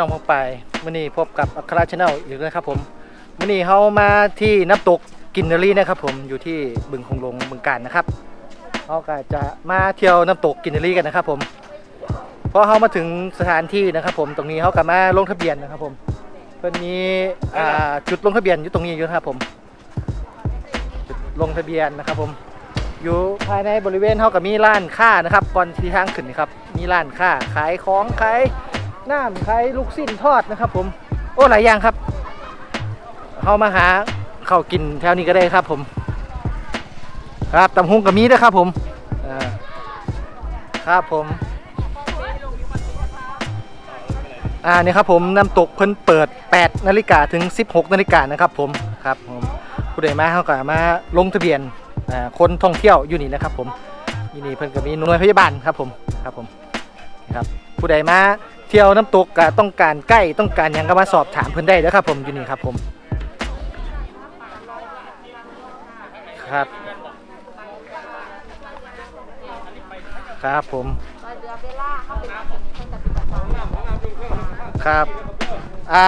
่น้องพงไปมื่อนี้พบกับอัคราชแนลอีกแล้วนะครับผมมื่อนี้เขามาที่น้ำตกกินนารีนะครับผมอยู่ที่บึงคงลงบึงการนะครับเขาก็จะมาเที่ยวน้ำตกกินนารีกันนะครับผมพอเขามาถึงสถานที่นะครับ ผมตรงนี้เขาก็มาลงทะเบียนนะครับ ผมเพิ่นมีจุดลงทะเบียนอยู่ตรงนี้อยู่นะครับผมจุดลงทะเบียนนะครับผมอยู่ภายในบริเวณเขากับมีร้านค้านะครับก่อนที่ทางขึ้นนะครับ มีร้านค้าขายของขาย น้ำขายลูกสิ้นทอดนะครับผม โอ้หลายอย่างครับเขามาหาเข้ากินแถวนี้ก็ได้ครับผม ครับตำฮุงกับมีด้วยครับผมครับผม อ่านี่ครับผมน้ำตกเพิ่นเปิด 8 นาฬิกาถึง 16 นาฬิกานะครับผมครับผมผู้ใดมาเขาก็มาลงทะเบียนคนท่องเที่ยวอยู่นี่นะครับผมอยู่นี่เพิ่นก็มีหน่วยพยาบาลครับผมครับผมครับผู้ใดมา เที่ยวน้ำตกก็ต้องการใกล้ต้องการยังก็มาสอบถามเพิ่นได้เด้อครับผมอยู่นี่ครับผมครับ ครับผมคนตัดสินใจครับอ่า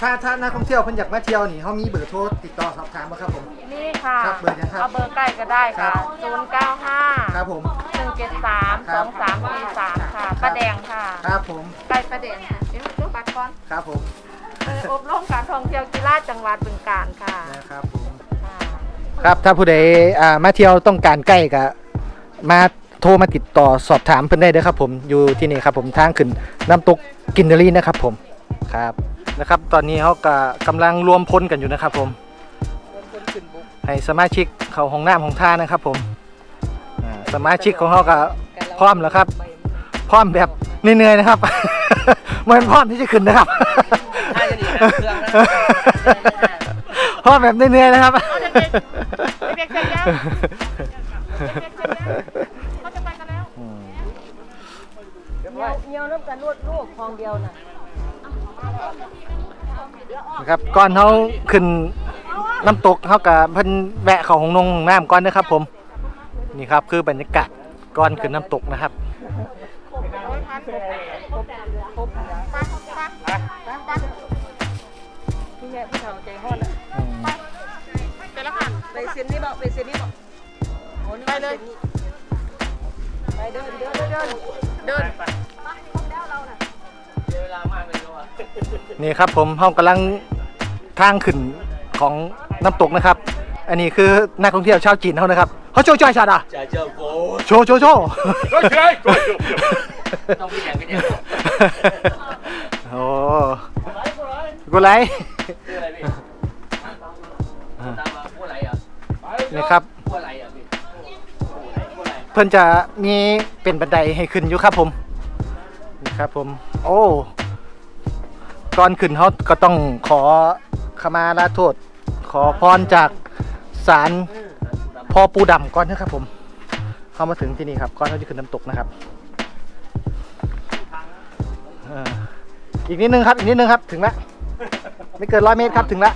ถ้าถ้านักท่องเที่ยวเพิ่นอยากมาเที่ยวนี่เขามีเบอร์โทรติดต่อสอบถามบ่ครับผม นี่ค่ะครับเบอร์ยังครับ เอาเบอร์ใกล้ก็ได้ครัค่ะบศูนย์เก้าห้าครับผมหนึ่งเจ็ดสามสองสามสี่สามค่ะป้าแดงค่ะ ครับผม ใกล้ป้าแดงค่ะเดี๋ยวดูบัตรก่อนครับผม เอออบรมการท่องเที่ยวกีฬาจังหวัดบึงกาฬค่ะนะครับผม ค่ะ ครับถ้าผู้ใดอ่ามาเที่ยวต้องการใกล้ก็มาโทรมาติดต่อสอบถามเพิ่นได้เด้อครับผมอยู่ที่นี่ครับผมทางขึ้นน้ำตกกินนารีนะครับผมครับ นะครับ ตอนนี้เขาก็กำลังรวมพลกันอยู่นะครับผมให้สมาชิกเขาห้องน้ำของท่านะครับ ผมอ่าสมาชิกของเขาก็พร้อมแล้วครับ พร้อมแบบเหนื่อยๆนะครับเหมือนพร้อมที่จะขึ้นนะครับน่าจะดีนะเครื่องนะพร้อมแบบเหนื่อยๆนะครับเด็กๆเสร็จยังเด็กๆเสร็จยังเขาจะไปกันแล้วเงี้ยวน้ำกันรวดลูกฟองเดียวน่ะ นะครับก่อนเขาขึ้นน้ำตกเขากับเพิ่นแวะเขาหงนงห้องน้ำก่อนนะครับ ผมนี่ครับคือบรรยากาศก่อนขึ้นน้ำตกนะครับไปเซ็นนี่บอกไปเซ็นนี่บอกไปเลยไปเดินเดินเดินเดิน นี่ครับผมเขากำลังทางขึ้นของน้ำตกนะครับ อันนี้คือนักท่องเที่ยวชาวจีนเขานะครับเขาโชว์จ้อยชาดาจะเจอโกโชว์โชว์โชว์ ต้องพี่แดงพี่แดงโอ้กูไรชื่ออะไรพี่ตามมาพูดอะไรอะนี่ครับพูดอะไรอะพี่พูดอะไรเพิ่นจะมีเป็นบันไดให้ขึ้นอยู่ครับผมนี่ครับผม โอ้ ก่อนขึ้นเขาก็ต้องขอขมาลาโทษ ขอพรจากศาลพ่อปูดำก่อนนะครับผมเข้ามาถึงที่นี่ครับก่อนเขาจะขึ้นน้ำตกนะครับเอ่ออีกนิดนึงครับอีกนิดนึงครับถึงละไม่เกินร้อยเมตรครับถึงละ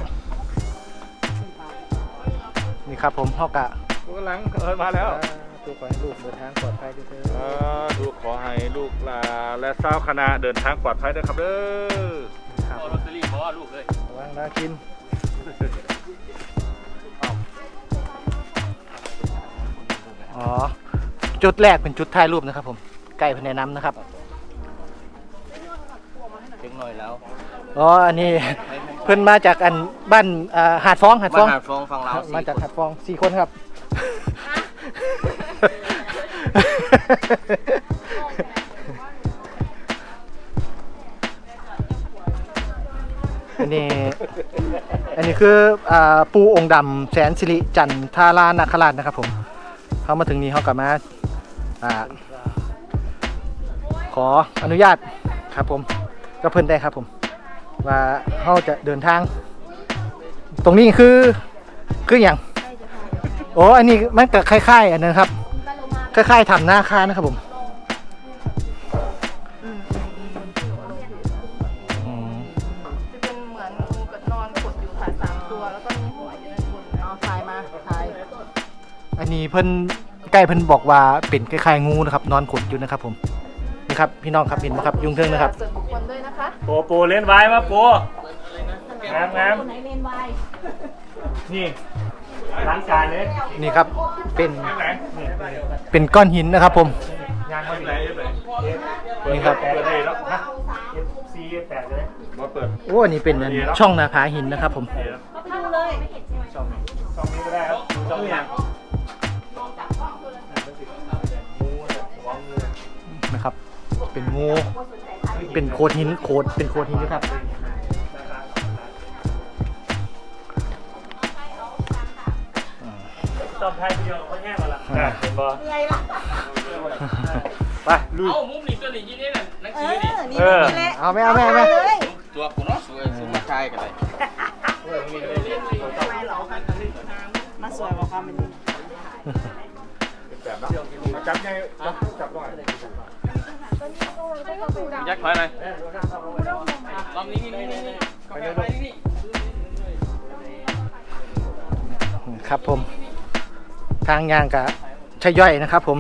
นี่ครับผมเขากะลูกหลังเออมาแล้วตัวขอให้ลูกเดินทางปลอดภัยด้วยเถิดเออลูกขอให้ลูกหลานและเศร้าวคณะเดินทางปลอดภัยด้วยครับเด้อครั บเอาลอตเตอรี่เพราะว่าลูกเลยระวังนะคิมอ๋อ จุดแรกเป็นจุดถ่ายรูปนะครับ ผมไก่พนในน้ำนะครับถึงหน่อยแล้วอ๋ออันนี้เพิ่นมาจากอันบ้านอ่าหาดฟ้องหาดฟ้องมาหาฟองฟังเรามาจากหาดฟ้องสี่คนครับ อันนี้ อันนี้คืออ่าปูองค์ดำแสนสิริจันทารานาคราชนะครับผมเขามาถึงนี้เขากลับมาอ่าขออนุญาตครับผมก็เพิ่นได้ครับผม ว่าเขาจะเดินทาง ตรงนี้คือคืออย่างโอ้อันนี้มันก็คล้ายๆ อันนั้นครับคล้ายๆทำหน้าค่านะครับผม อันนี้เพิ่นใกล้เพิ่นบอกว่าเป็นคล้ายๆงูนะครับ นอนขดอยู่นะครับ ผมนี่ครับพี่น้องครับเห็นไหมครับยุงเทิงนะครับ ส่วนบุคคลด้วยนะคะโปโปเล่นไว้มาโปงามงามไหนเลนไวนี่ล้างจานเลยนี่ครับเป็นไหนนี่เป็นก้อนหินนะครับ ผม งานเขาดีนี่ครับ เปิดเลยแล้วฮะเอฟซีแตกเลยมาเปิดโอ้อันนี้เป็นอันช่องนาผาหินนะครับ ผมเดี๋ยวก็ไปดูเลยช่องช่องนี้ก็ได้ครับดูช่องนี้ เป็นงู เป็นโคดหินโคดเป็นโคดหินนะครับ ตอบไทยเดียวเขาแง่มาละเห็นบ่ไงล่ะไปลุย เอ้ามุมนี่ตัวนี้ยี่นี่น่ะหนังเอสืออ นี่นี่เออนี่แหละเอาไหมเอาไหมเอาไหม เลยตัวผมเนาะสวยสวยมาใช้กันเลยมาสวยกว่าความเป็นจริงจับไงจับจับหน่อย ยักษ์ถอยเลยลำนี้นี่นี่นี่ไปไปนี่ครับผม ทางยางกับใช่ย่อยนะครับ ผม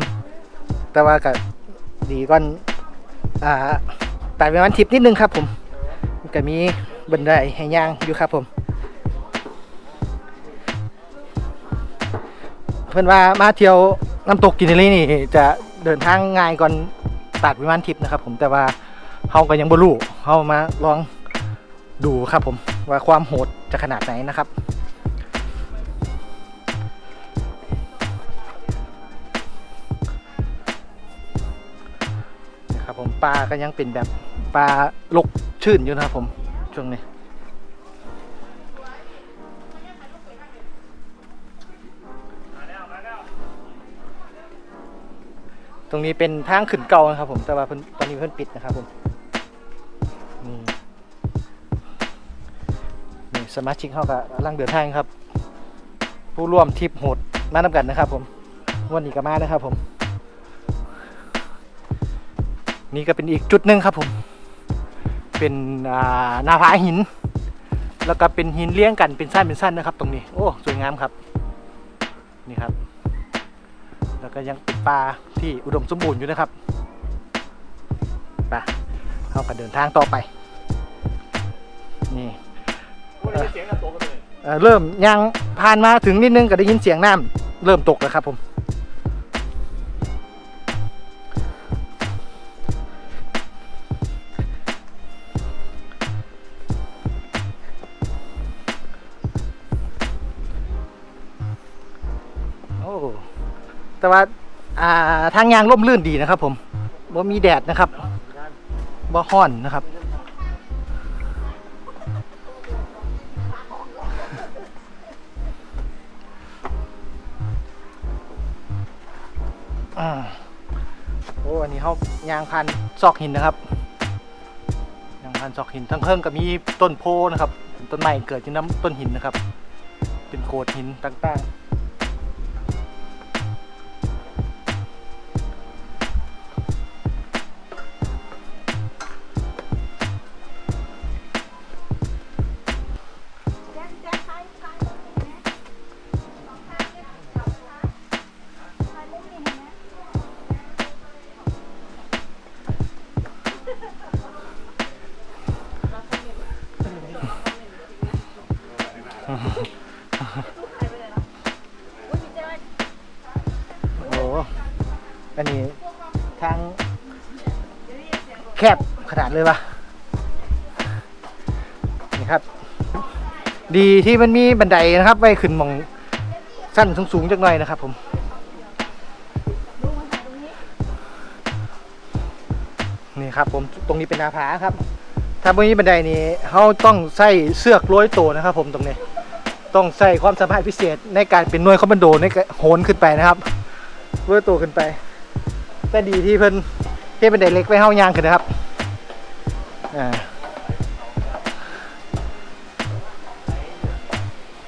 แต่ว่ากับดีก่อน อ่าแต่เป็นวันทิพย์นิดนึงครับ ผมก็มีบันไดให้ย่างอยู่ครับ ผม เพื่อนว่ามาเที่ยวน้ำตกกินรีนี่ จะเดินทางง่ายก่อน ตัดวิมานทิพย์นะครับ ผมแต่ว่าเขาก็ยังบ่รู้เขามาลองดูครับผมว่าความโหดจะขนาดไหนนะครับนะครับผมปลาก็ยังเป็นแบบปลาลกชื่นอยู่นะครับผมช่วงนี้ ตรงนี้เป็นทางขึ้นเก่านะครับผมแต่ว่าตอนนี้เพิ่นปิดนะครับผมนี่นี่สมาชิกเขาก็กำลังเดินทางครับ ผู้ร่วมทริปโหดมานำกันนะครับ ผมวันนี้ก็มานะครับผม นี่ก็เป็นอีกจุดหนึ่งครับผม เป็นาหนาผาหิน แล้วก็เป็นหินเลี้ยงกันเป็นสั้นเป็นสั้นนะครับ ตรงนี้ โอ้สวยงามครับ นี่ครับ แล้วก็ยังเป็นป่าที่อุดมสมบูรณ์อยู่นะครับไปเราก็เดินทางต่อไป นี่พูดได้เสียงกับโตกันเลยเอ่อเริ่มยังผ่านมาถึงนิดนึงก็ได้ยินเสียงน้ำเริ่มตกแล้วครับผม ว่าอ่าทางยางร่มรื่นดีนะครับ ผมบ่มีแดดนะครับบ่ฮ้อนนะครับอ่าโอ้อันนี้เขายางพันซอกหินนะครับยางพันซอกหินทั้งเพิ่งก็มีต้นโพนะครับเป็นต้นไม้เกิดจากน้ำต้นหินนะครับ เป็นโขดหินต่างๆ อ้โหอันนี้ทางแคบขนาดเลยวะนี่ครับ ดีที่มันมีบันไดนะครับ ไว้ขึ้นมองสั้นสูงๆจักหน่อยนะครับ ผมนี่ครับ ผมตรงนี้เป็นหนาผาครับ ถ้าไม่มีบันไดนี้เขาต้องใส่เสือกร้อยตัวนะครับ ผมตรงนี้ ต้องใส่ความสามารถพิเศษในการเป็นหน่วยคอมมานโดในโหนขึ้นไปนะครับ ร้อยตัวขึ้นไป แต่ดีที่เพิ่นเที่เป็นไดเล็กไว้เฮายางขึ้นนะครับอ่า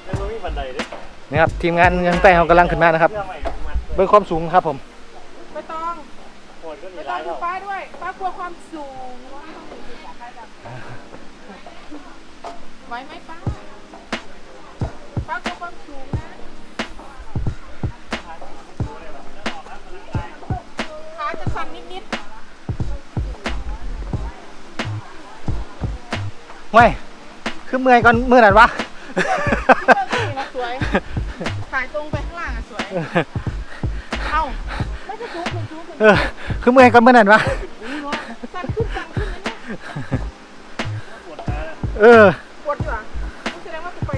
ไม่รู้มีบันไดด้วยนะครับทีมงานยังใต้เขากำลังขึ้นมานะครับเรื่องใหม่ของมันเบิ่งความสูงครับผมไม่ต้องโหดก็หนีไม่ต้ร้าองยดูแล้วป้าด้วยป้ากลัวความสูงไหวไหมป้าป้ากลัวความสูง ไม่คือเมื่อยก่อนเมื่อนั้นวะที่ว่าสวยถ่ายตรงไปข้างล่างอะสวย เอ้าไม่ใช่จุ๊บคุณจุ๊บคุณเออคือเมื่อยก่อนเมื่อนั้นวะสั่นขึ้นสั่นขึ้นนะเนี่ยเออปวดอยู่อะแสดงว่ากูไป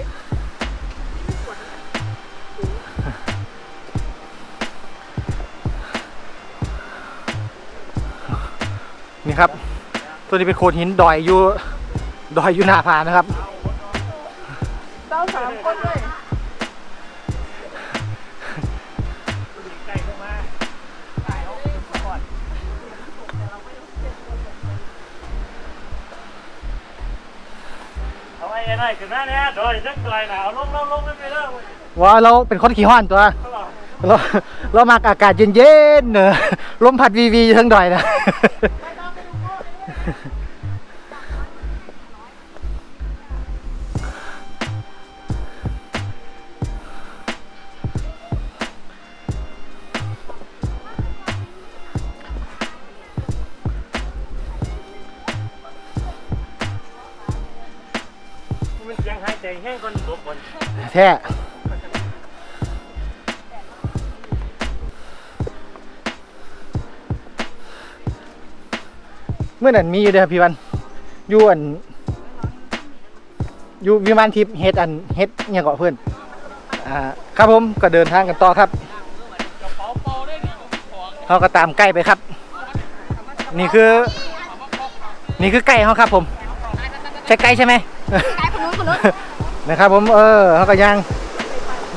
นี่ครับ ตัวนี้เป็นโขดหินดอยอยู่ ดอยอยู่หน้าผานะครับเต้าสามคนเลยเอาไอ้ได้ขึ้นมาเนี่ยโดยจักตัวหนาวลงลงลงไม่ไปแล้วว่าเราเป็นคนขี้ห้อนตัวเราเรามักอากาศเย็นๆเนอะลมพัดวีวีอยู่ทั้งดอยนะ แห้งคนบกบนแท้เมื่อนั้นมีอยู่เด้อพี่วันอยู่อันอยู่วิมานทิพย์เฮ็ดอันเฮ็ดเนี่ยเกาะเพื่อนอ่าครับผมก็เดินทางกันต่อครับเขาก็ตามใกล้ไปครับ นี่คือ นี่คือไก่เขาครับผม ใช่ไก่ใช่ไหมไอ้คนนู้นคนนู้น นะครับผมเออเขาก็ย่าง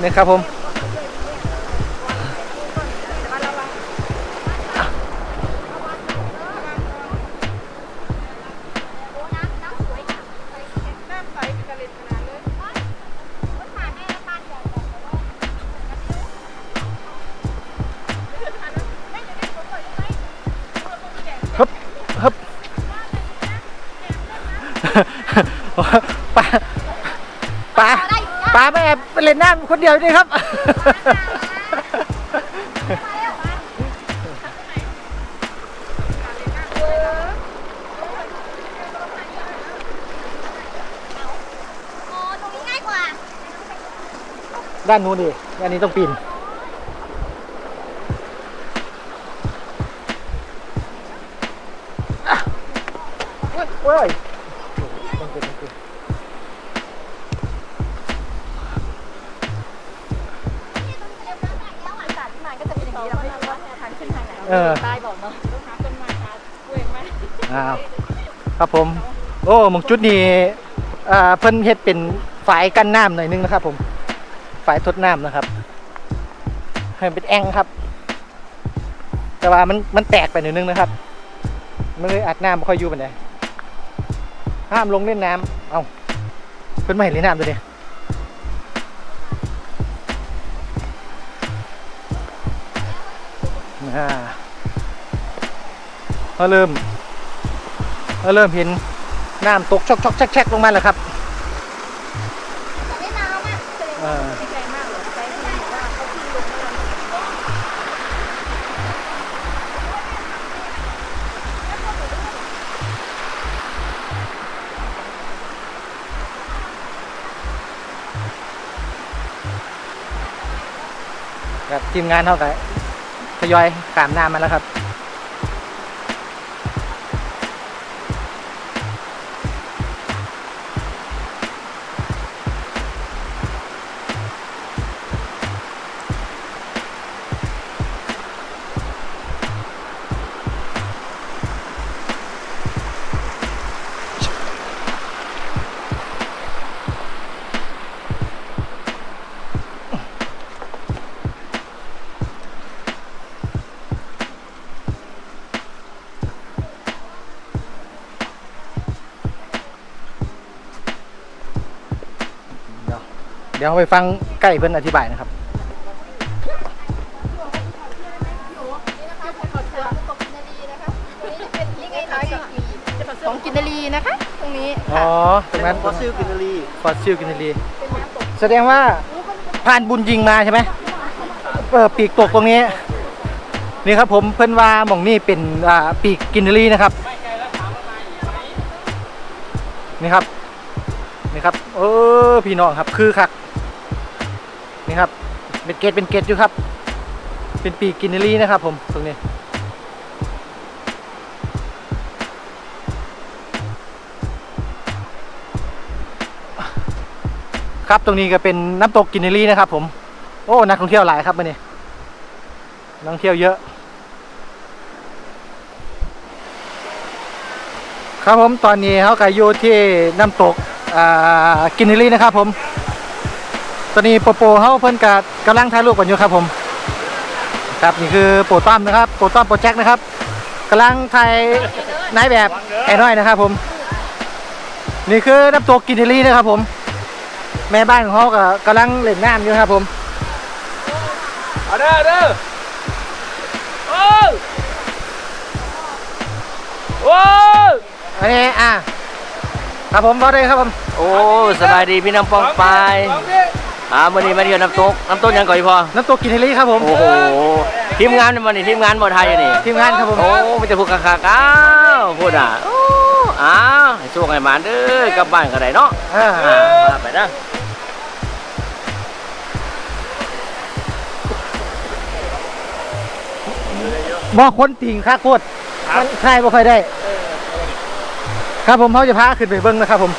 นะครับผมฮึบฮึบปลาปลา ปลาไม่แอบไปเล่นน้ำคนเดียวนี่ครับอ๋อตรงนี้ง่ายกว่าด้านนู้นดิด้านนี้ต้องปีน เออใต้บอกเนาะต้องหาต้นไม้ทาเว้ยไหมอ้าวครับผม โอ้หมองจุดนี้อ่าเพิ่นเฮ็ดเป็นฝายกั้นน้ำหน่อยนึงนะครับ ผมฝายทดน้ำนะครับให้มันเป็นแอ่งครับ แต่ว่ามันมันแตกไปหน่อยนึงนะครับมันเลยอัดน้ำไม่ค่อยอยู่ปานใดห้ามลงเล่นน้ำเอาเพิ่นไม่ให้เล่นน้ำตัวนี้ เขาเริ่มเขาเริ่มเห็นน้ำตกชอกชอกแชกแชกลงมาแล้วครับไม่น้ำอะเออใจมากเหรอใจที่บอกว่าเขาขึ้นลงมาครับทีมงานเขาก็ทยอยขามน้ำมาแล้วครับ ดี๋ยวไปฟังใกล้เพื่อนอธิบายนะครับของกินนารีนะคะ ตรงนี้อ๋อตรงนั้นฟอสซิลกินรีฟอสซิลกินรีแสดงว่าผ่านบุญยิงมาใช่ไหมเออปีกตกตรงนี้นี่ครับผมเพิ่นว่าหม่องนี่เป็นอ่าปีกกินรีนะครับนี่ครับนี่ครับเออพี่น้องครับคือคัก นี่ครับ เป็นเกตเป็นเกตอยู่ครับ เป็นปีกกินเนลี่นะครับ ผมตรงนี้ครับตรงนี้ก็เป็นน้ำตกกินเนลี่นะครับ ผม โอ้นักท่องเที่ยวหลายครับวันนี้นักท่องเที่ยวเยอะครับผมตอนนี้เขาก็อยู่ที่น้ำตกอ่ากินเนลี่นะครับผม ตอนนี้โปโปเขาเพิ่นกกำลังถ่ายรูปกันอยู่ครับผม ครับนี่คือโปรต้อมนะครับโปรต้อมโปรแจ็คนะครับกำลังถ่ายนายแบบไอ้น้อยนะครับ ผม นี่คือน้ำตกกินเนลี่นะครับ ผม แม่บ้านของเขาก็กำลังเล่นน้ำอยู่ครับ ผมเอาเด้อเด้อโอ้โอ้อันนี้อะครับผมบอสเลยครับผม โอ้สบายดีพี่น้ำปองปาย อ่าวันนี้มาเที่ยวน้ำตกน้ำตกยังก่อนอีกพอน้ำตกกินเนลี่ครับผม โอ้โหทีมงานวันนี้ทีมงานบอไทยอยู่นี่ทีมงานครับผม โอ้มันจะพูดคักๆอ้าวพูดอะโอ้อ้าวให้โชคให้หมาเด้อกลับบ้านก็ได้เนาะอ่าอ่าว่าไปนะบอกคนติ่งค่าโคตรมันใครบ่ค่อยได้ ครับผมเขาจะพาขึ้นไปเบิ้งนะครับผม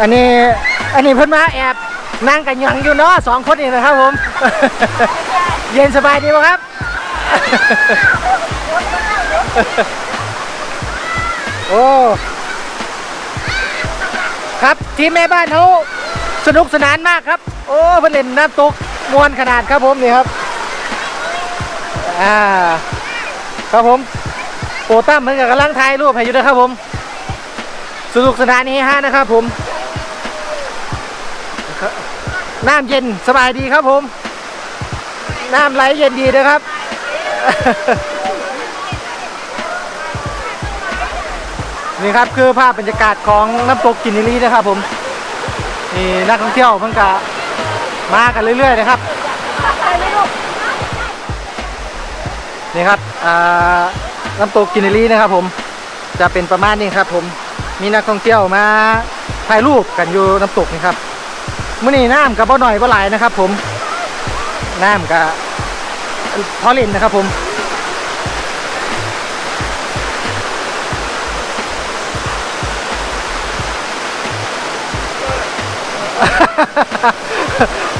อันนี้อันนี้เพิ่นมาแอบนั่งกันยังอยู่เนาะสองคนนี่นะครับผม เย็นสบายดีป่ะครับ โอ้ครับทีมแม่บ้านเขาสนุกสนานมากครับ โอ้เพิ่นเล่นน้ำตกมวนขนาดครับผมนี่ครับอ่าครับผมโปตั้มเหมือนกับกำลังถ่ายรูปให้อยู่นะครับผม สนุกสนานนี้ฮะนะครับผมน้ำเย็นสบายดีครับผม น้ำไหลเย็นดีนะครับ นี่ครับคือภาพบรรยากาศของน้ำตกกินนิลีนะครับผม นี่นักท่องเที่ยวเพิ่งกะมากันเรื่อยๆนะครับนี่ครับน้ำตกกินนิลีนะครับผม จะเป็นประมาณนี้ครับผม มีนักท่องเที่ยวมาถ่ายรูปกันอยู่น้ำตกนี่ครับมื่อนี้น้ำกับบ่หน่อยบ่หลายนะครับ ผมน้ำกับพอเล่นนะครับ ผม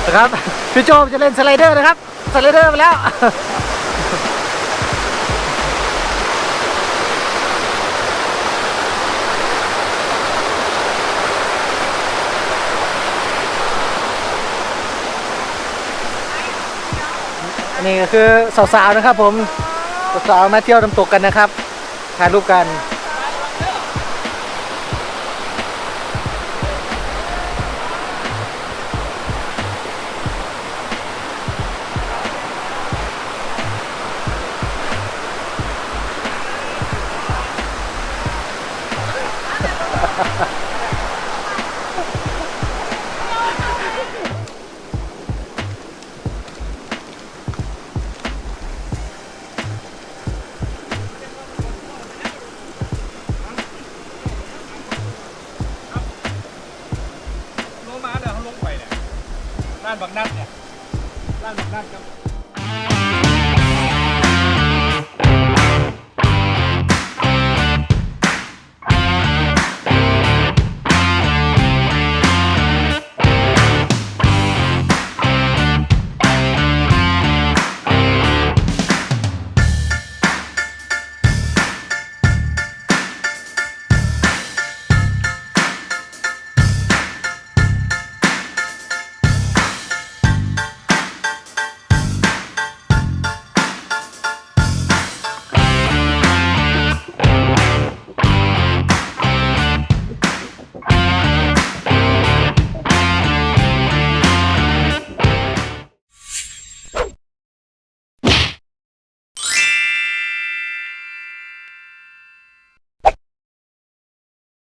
นะครับพี่โจจะเล่นสไลเดอร์นะครับ สไลเดอร์ไปแล้ว อันนี้ก็คือสาวๆนะครับ ผมสาวๆมาเที่ยวน้ำตกกันนะครับถ่ายรูปกัน